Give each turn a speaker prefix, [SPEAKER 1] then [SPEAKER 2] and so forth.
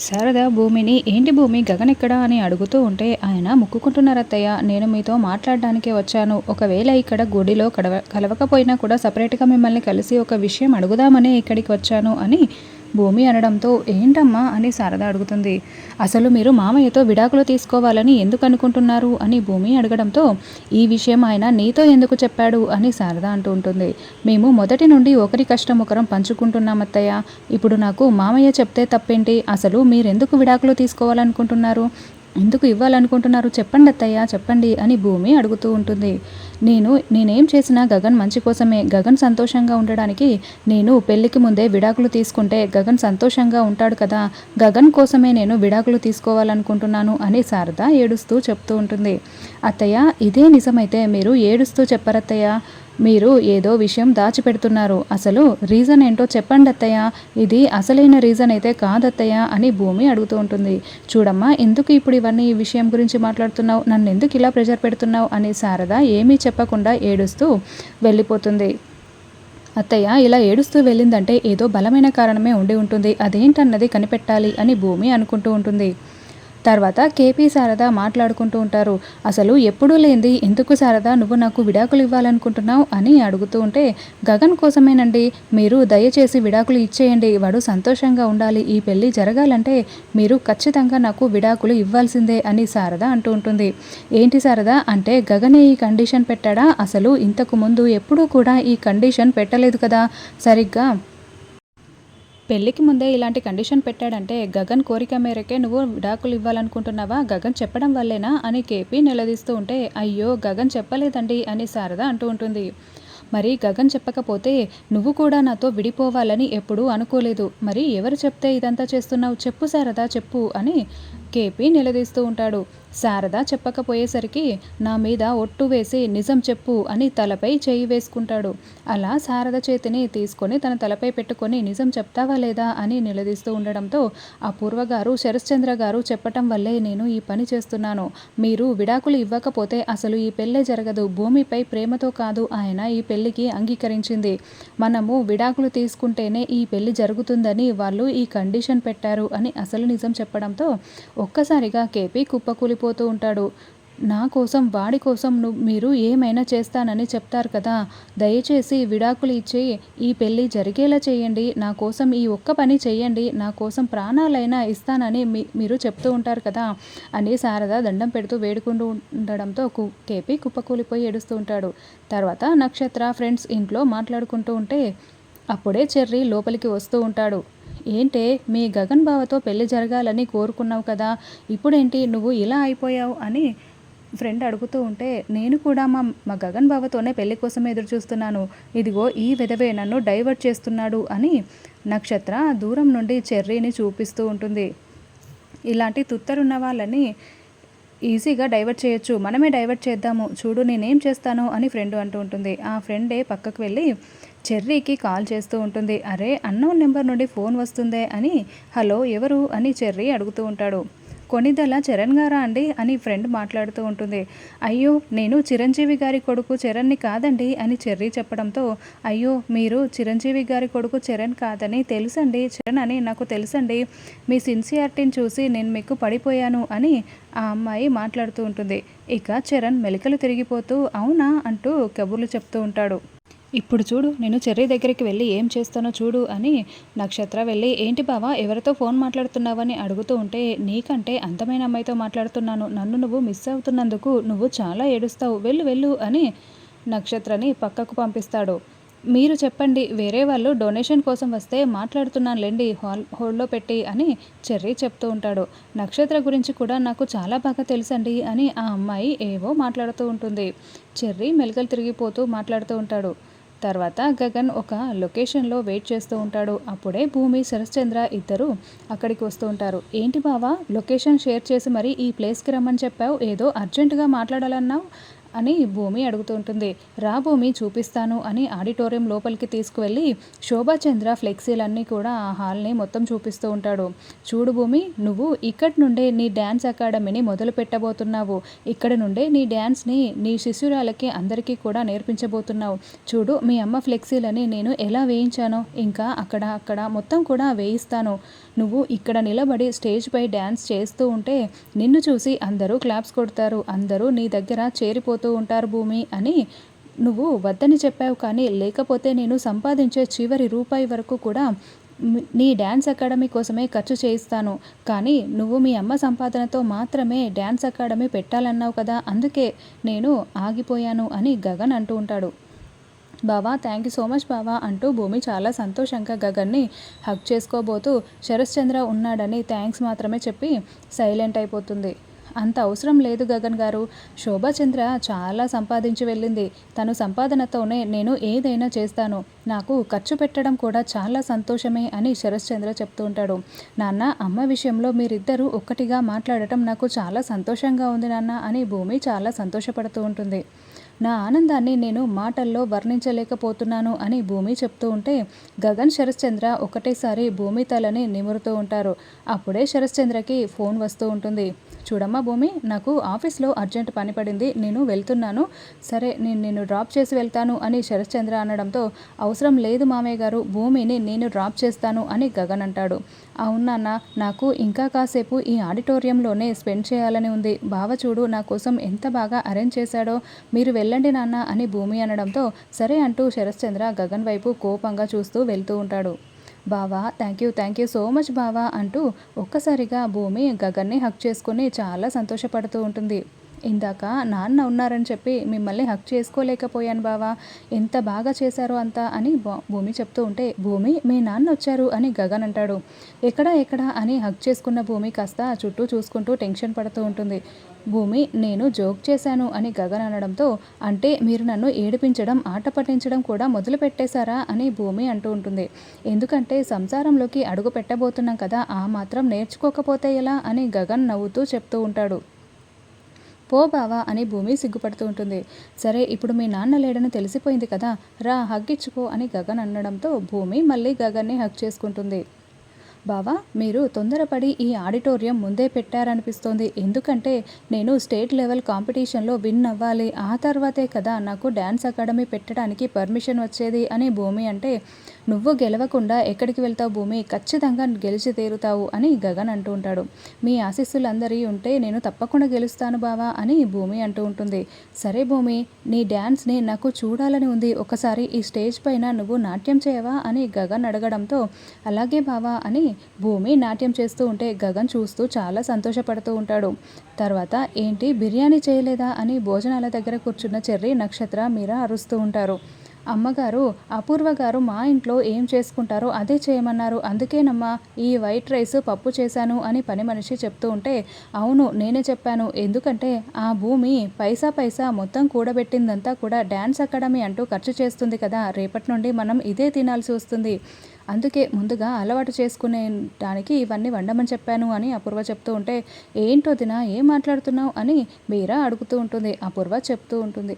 [SPEAKER 1] శారద భూమిని ఏంటి భూమి? గగన్ ఎక్కడా? అని అడుగుతూ ఉంటే ఆయన ముక్కుకుంటున్నారత్తయ్య. నేను మీతో మాట్లాడడానికే వచ్చాను. ఒకవేళ ఇక్కడ గుడిలో కడవ కలవకపోయినా కూడా సపరేట్గా మిమ్మల్ని కలిసి ఒక విషయం అడుగుదామనే ఇక్కడికి వచ్చాను అని భూమి అనడంతో ఏంటమ్మా అని శారద అడుగుతుంది. అసలు మీరు మామయ్యతో విడాకులు తీసుకోవాలని ఎందుకు అనుకుంటున్నారు? అని భూమి అడగడంతో ఈ విషయం ఆయన నీతో ఎందుకు చెప్పాడు? అని శారద అంటూ ఉంటుంది. మేము మొదటి నుండి ఒకరి కష్టం ఒకరం పంచుకుంటున్నాం అత్తయ్య ఇప్పుడు నాకు మామయ్య చెప్తే తప్పేంటి? అసలు మీరెందుకు విడాకులు తీసుకోవాలనుకుంటున్నారు? ఎందుకు ఇవ్వాలనుకుంటున్నారు? చెప్పండి అత్తయ్య చెప్పండి అని భూమి అడుగుతూ ఉంటుంది. నేను నేనేం చేసినా గగన్ మంచి కోసమే. గగన్ సంతోషంగా ఉండడానికి నేను పెళ్ళికి ముందే విడాకులు తీసుకుంటే గగన్ సంతోషంగా ఉంటాడు కదా. గగన్ కోసమే నేను విడాకులు తీసుకోవాలనుకుంటున్నాను అని శారద ఏడుస్తూ చెప్తూ ఉంటుంది. అత్తయ్య ఇదే నిజమైతే మీరు ఏడుస్తూ చెప్పరత్తయ్య. మీరు ఏదో విషయం దాచిపెడుతున్నారు. అసలు రీజన్ ఏంటో చెప్పండి అత్తయ్య. ఇది అసలైన రీజన్ అయితే కాదత్తయ్య అని భూమి అడుగుతూ ఉంటుంది. చూడమ్మా ఎందుకు ఇప్పుడు ఇవన్నీ ఈ విషయం గురించి మాట్లాడుతున్నావు? నన్ను ఎందుకు ఇలా ప్రెజర్ పెడుతున్నావు? అని శారద ఏమీ చెప్పకుండా ఏడుస్తూ వెళ్ళిపోతుంది. అత్తయ్య ఇలా ఏడుస్తూ వెళ్ళిందంటే ఏదో బలమైన కారణమే ఉండి ఉంటుంది. అదేంటన్నది కనిపెట్టాలి అని భూమి అనుకుంటూ ఉంటుంది. తర్వాత కేపీ శారద మాట్లాడుకుంటూ ఉంటారు. అసలు ఎప్పుడూ లేనిది ఎందుకు శారద? నువ్వు నాకు విడాకులు ఇవ్వాలనుకుంటున్నావు అని అడుగుతూ ఉంటే గగన్ కోసమేనండి. మీరు దయచేసి విడాకులు ఇచ్చేయండి. వాడు సంతోషంగా ఉండాలి. ఈ పెళ్ళి జరగాలంటే మీరు ఖచ్చితంగా నాకు విడాకులు ఇవ్వాల్సిందే అని శారద అంటూ ఉంటుంది. ఏంటి శారద? అంటే గగనే ఈ కండిషన్ పెట్టాడా? అసలు ఇంతకు ముందు ఎప్పుడూ కూడా ఈ కండిషన్ పెట్టలేదు కదా. సరిగ్గా పెళ్ళికి ముందే ఇలాంటి కండిషన్ పెట్టాడంటే గగన్ కోరిక మేరకే నువ్వు విడాకులు ఇవ్వాలనుకుంటున్నావా? గగన్ చెప్పడం వల్లేనా? అని కేపీ నిలదీస్తూ ఉంటే అయ్యో గగన్ చెప్పలేదండి అని శారద అంటూ ఉంటుంది. మరి గగన్ చెప్పకపోతే నువ్వు కూడా నాతో విడిపోవాలని ఎప్పుడూ అనుకోలేదు. మరి ఎవరు చెప్తే ఇదంతా చేస్తున్నావు? చెప్పు శారదా చెప్పు అని కేపీ నిలదీస్తూ ఉంటాడు. శారద చెప్పకపోయేసరికి నా మీద ఒట్టు వేసి నిజం చెప్పు అని తలపై చేయి వేసుకుంటాడు. అలా శారద చేతిని తీసుకొని తన తలపై పెట్టుకొని నిజం చెప్తావా లేదా? అని నిలదీస్తూ ఉండడంతో అపూర్వ గారు శరశ్చంద్ర గారు చెప్పటం వల్లే నేను ఈ పని చేస్తున్నాను. మీరు విడాకులు ఇవ్వకపోతే అసలు ఈ పెళ్ళే జరగదు. భూమిపై ప్రేమతో కాదు ఆయన ఈ పెళ్ళికి అంగీకరించింది. మనము విడాకులు తీసుకుంటేనే ఈ పెళ్ళి జరుగుతుందని వాళ్ళు ఈ కండిషన్ పెట్టారు అని అసలు నిజం చెప్పడంతో ఒక్కసారిగా కేపీ కుప్పకూలిపోతూ ఉంటాడు. నా కోసం వాడి కోసం నువ్వు మీరు ఏమైనా చేస్తానని చెప్తారు కదా. దయచేసి విడాకులు ఇచ్చి ఈ పెళ్ళి జరిగేలా చేయండి. నా కోసం ఈ ఒక్క పని చేయండి. నా కోసం ప్రాణాలైనా ఇస్తానని మీ మీరు చెప్తూ ఉంటారు కదా. అని శారద దండం పెడుతూ వేడుకుంటూ ఉండడంతో కు కేపీ కుప్పకూలిపోయి ఏడుస్తూ ఉంటాడు. తర్వాత నక్షత్ర ఫ్రెండ్స్ ఇంట్లో మాట్లాడుకుంటూ ఉంటే అప్పుడే చెర్రీ లోపలికి వస్తూ ఉంటాడు. ఏంటే మీ గగన్ బావతో పెళ్ళి జరగాలని కోరుకున్నావు కదా ఇప్పుడేంటి నువ్వు ఇలా అయిపోయావు అని ఫ్రెండ్ అడుగుతూ ఉంటే నేను కూడా మా మా గగన్ బావతోనే పెళ్ళి కోసం ఎదురు చూస్తున్నాను. ఇదిగో ఈ విధవే నన్ను డైవర్ట్ చేస్తున్నాడు అని నక్షత్ర దూరం నుండి చెర్రీని చూపిస్తూ ఉంటుంది. ఇలాంటి తుత్తరున్న వాళ్ళని ఈజీగా డైవర్ట్ చేయొచ్చు. మనమే డైవర్ట్ చేద్దాము. చూడు నేనేం చేస్తాను అని ఫ్రెండ్ అంటూ ఉంటుంది. ఆ ఫ్రెండే పక్కకు వెళ్ళి చెర్రీకి కాల్ చేస్తూ ఉంటుంది. అరే అన్నోన్ నెంబర్ నుండి ఫోన్ వస్తుందే అని హలో ఎవరు? అని చెర్రీ అడుగుతూ ఉంటాడు. కొనిదల చరణ్ గారా అండి అని ఫ్రెండ్ మాట్లాడుతూ ఉంటుంది. అయ్యో నేను చిరంజీవి గారి కొడుకు చరణ్ని కాదండి అని చెర్రీ చెప్పడంతో అయ్యో మీరు చిరంజీవి గారి కొడుకు చరణ్ కాదని తెలుసండి చరణ్ అని నాకు తెలుసండి. మీ సిన్సియారిటీని చూసి నేను మీకు పడిపోయాను అని ఆ అమ్మాయి మాట్లాడుతూ ఉంటుంది. ఇక చరణ్ మెలికలు తిరిగిపోతూ అవునా అంటూ కబుర్లు చెప్తూ ఉంటాడు. ఇప్పుడు చూడు నేను చెర్రీ దగ్గరికి వెళ్ళి ఏం చేస్తానో చూడు అని నక్షత్ర వెళ్ళి ఏంటి బావా ఎవరితో ఫోన్ మాట్లాడుతున్నావని అడుగుతూ ఉంటే నీకంటే అందమైన అమ్మాయితో మాట్లాడుతున్నాను. నన్ను నువ్వు మిస్ అవుతున్నందుకు నువ్వు చాలా ఏడుస్తావు. వెళ్ళు వెళ్ళు అని నక్షత్రని పక్కకు పంపిస్తాడు. మీరు చెప్పండి వేరే వాళ్ళు డొనేషన్ కోసం వస్తే మాట్లాడుతున్నానులేండి హాల్ హోల్డ్లో పెట్టి అని చెర్రీ చెప్తూ ఉంటాడు. నక్షత్ర గురించి కూడా నాకు చాలా బాగా తెలుసండి అని ఆ అమ్మాయి ఏవో మాట్లాడుతూ ఉంటుంది. చెర్రీ మెలకలు తిరిగిపోతూ మాట్లాడుతూ ఉంటాడు. తర్వాత గగన్ ఒక లొకేషన్లో వెయిట్ చేస్తూ ఉంటాడు. అప్పుడే భూమి శరశ్చంద్ర ఇద్దరు అక్కడికి వస్తూ ఉంటారు. ఏంటి బావా లొకేషన్ షేర్ చేసి మరి ఈ ప్లేస్కి రమ్మని చెప్పావు? ఏదో అర్జెంటుగా మాట్లాడాలన్నావు? అని భూమి అడుగుతూ ఉంటుంది. రా భూమి చూపిస్తాను అని ఆడిటోరియం లోపలికి తీసుకువెళ్ళి శోభాచంద్ర ఫ్లెక్సీలన్నీ కూడా ఆ హాల్ని మొత్తం చూపిస్తూ ఉంటాడు. చూడు భూమి నువ్వు ఇక్కడి నుండే నీ డ్యాన్స్ అకాడమీని మొదలు పెట్టబోతున్నావు. ఇక్కడ నుండే నీ డ్యాన్స్ని నీ శిష్యురాలకి అందరికీ కూడా నేర్పించబోతున్నావు. చూడు మీ అమ్మ ఫ్లెక్సీలని నేను ఎలా వేయించానో ఇంకా అక్కడ అక్కడ మొత్తం కూడా వేయిస్తాను. నువ్వు ఇక్కడ నిలబడి స్టేజ్పై డ్యాన్స్ చేస్తూ ఉంటే నిన్ను చూసి అందరూ క్లాప్స్ కొడతారు. అందరూ నీ దగ్గర చేరిపోతూ ఉంటారు భూమి అని నువ్వు వద్దని చెప్పావు కానీ లేకపోతే నేను సంపాదించే చివరి రూపాయి వరకు కూడా నీ డ్యాన్స్ అకాడమీ కోసమే ఖర్చు చేయిస్తాను. కానీ నువ్వు మీ అమ్మ సంపాదనతో మాత్రమే డ్యాన్స్ అకాడమీ పెట్టాలన్నావు కదా అందుకే నేను ఆగిపోయాను అని గగన్ అంటూ ఉంటాడు. బావా థ్యాంక్ యూ సో మచ్ బావా అంటూ భూమి చాలా సంతోషంగా గగన్ని హక్ చేసుకోబోతూ శరశ్చంద్ర ఉన్నాడని థ్యాంక్స్ మాత్రమే చెప్పి సైలెంట్ అయిపోతుంది. అంత అవసరం లేదు గగన్ గారు. శోభాచంద్ర చాలా సంపాదించి వెళ్ళింది. తను సంపాదనతోనే నేను ఏదైనా చేస్తాను. నాకు ఖర్చు పెట్టడం కూడా చాలా సంతోషమే అని శరశ్చంద్ర చెప్తూ ఉంటాడు. నాన్న అమ్మ విషయంలో మీరిద్దరూ ఒక్కటిగా మాట్లాడటం నాకు చాలా సంతోషంగా ఉంది నాన్న అని భూమి చాలా సంతోషపడుతూ ఉంటుంది. నా ఆనందాన్ని నేను మాటల్లో వర్ణించలేకపోతున్నాను అని భూమి చెప్తూ ఉంటే గగన్ శరశ్చంద్ర ఒకటేసారి భూమి తలని నిమురుతూ ఉంటారు. అప్పుడే శరశ్చంద్రకి ఫోన్ వస్తూ ఉంటుంది. చూడమ్మా భూమి నాకు ఆఫీస్లో అర్జెంట్ పని పడింది నేను వెళ్తున్నాను. సరే నేను నిన్ను డ్రాప్ చేసి వెళ్తాను అని శరశ్చంద్ర అనడంతో అవసరం లేదు మామయ్య గారు భూమిని నేను డ్రాప్ చేస్తాను అని గగన్ అంటాడు. అవునాన్న నాకు ఇంకా కాసేపు ఈ ఆడిటోరియంలోనే స్పెండ్ చేయాలని ఉంది. బావ చూడు నా కోసం ఎంత బాగా అరేంజ్ చేశాడో మీరు వెళ్ళండి నాన్న అని భూమి అనడంతో సరే అంటూ శరశ్చంద్ర గగన్ వైపు కోపంగా చూస్తూ వెళ్తూ ఉంటాడు. బావా thank you thank you so much బావా అంటూ ఒక్కసారిగా భూమి గగన్ని హక్ చేసుకుని చాలా సంతోషపడుతూ ఉంటుంది. ఇందాక నాన్న ఉన్నారని చెప్పి మిమ్మల్ని హక్ చేసుకోలేకపోయాను బావా. ఎంత బాగా చేశారో అంతా అని భూమి చెప్తూ ఉంటే భూమి మీ నాన్న వచ్చారు అని గగన్ అంటాడు. ఎక్కడ ఎక్కడ అని హక్ చేసుకున్న భూమి కాస్త చుట్టూ చూసుకుంటూ టెన్షన్ పడుతూ ఉంటుంది. భూమి నేను జోక్ చేశాను అని గగన్ అనడంతో అంటే మీరు నన్ను ఏడిపించడం ఆట పట్టించడం కూడా మొదలు పెట్టేశారా అని భూమి అంటూ ఉంటుంది. ఎందుకంటే సంసారంలోకి అడుగు పెట్టబోతున్నాం కదా ఆ మాత్రం నేర్చుకోకపోతే ఎలా అని గగన్ నవ్వుతూ చెప్తూ ఉంటాడు. పో బావా అని భూమి సిగ్గుపడుతూ ఉంటుంది. సరే ఇప్పుడు మీ నాన్న లేడని తెలిసిపోయింది కదా రా హగ్గిచ్చుకో అని గగన్ అనడంతో భూమి మళ్ళీ గగన్ని హగ్ చేసుకుంటుంది. బావా మీరు తొందరపడి ఈ ఆడిటోరియం ముందే పెట్టారనిపిస్తోంది. ఎందుకంటే నేను స్టేట్ లెవెల్ కాంపిటీషన్లో విన్ అవ్వాలి. ఆ తర్వాతే కదా నాకు డ్యాన్స్ అకాడమీ పెట్టడానికి పర్మిషన్ వచ్చేది అని భూమి అంటే నువ్వు గెలవకుండా ఎక్కడికి వెళ్తావు భూమి? ఖచ్చితంగా గెలిచి తీరుతావు అని గగన్ అంటూ ఉంటాడు. మీ ఆశీస్సులందరి ఉంటే నేను తప్పకుండా గెలుస్తాను బావా అని భూమి అంటూ ఉంటుంది. సరే భూమి నీ డ్యాన్స్ని నాకు చూడాలని ఉంది. ఒకసారి ఈ స్టేజ్ పైన నువ్వు నాట్యం చేయవా అని గగన్ అడగడంతో అలాగే బావా అని భూమి నాట్యం చేస్తూ ఉంటే గగన్ చూస్తూ చాలా సంతోషపడుతూ ఉంటాడు. తర్వాత ఏంటి బిర్యానీ చేయలేదా అని భోజనాల దగ్గర కూర్చున్న చెర్రీ నక్షత్ర మీరా అరుస్తూ ఉంటారు. అమ్మగారు అపూర్వ గారు మా ఇంట్లో ఏం చేసుకుంటారో అదే చేయమన్నారు. అందుకేనమ్మా ఈ వైట్ రైస్ పప్పు చేశాను అని పని మనిషి చెప్తూ ఉంటే అవును నేనే చెప్పాను. ఎందుకంటే ఆ భూమి పైసా పైసా మొత్తం కూడబెట్టిందంతా కూడా డ్యాన్స్ అకాడమీ అంటూ ఖర్చు చేస్తుంది కదా రేపటి నుండి మనం ఇదే తినాల్సి వస్తుంది. అందుకే ముందుగా అలవాటు చేసుకునే దానికి ఇవన్నీ వండమని చెప్పాను అని అపూర్వ చెప్తూ ఉంటే ఏంటో దినా ఏం మాట్లాడుతున్నావు అని మీరా అడుగుతూ ఉంటుంది. అపూర్వ చెప్తూ ఉంటుంది.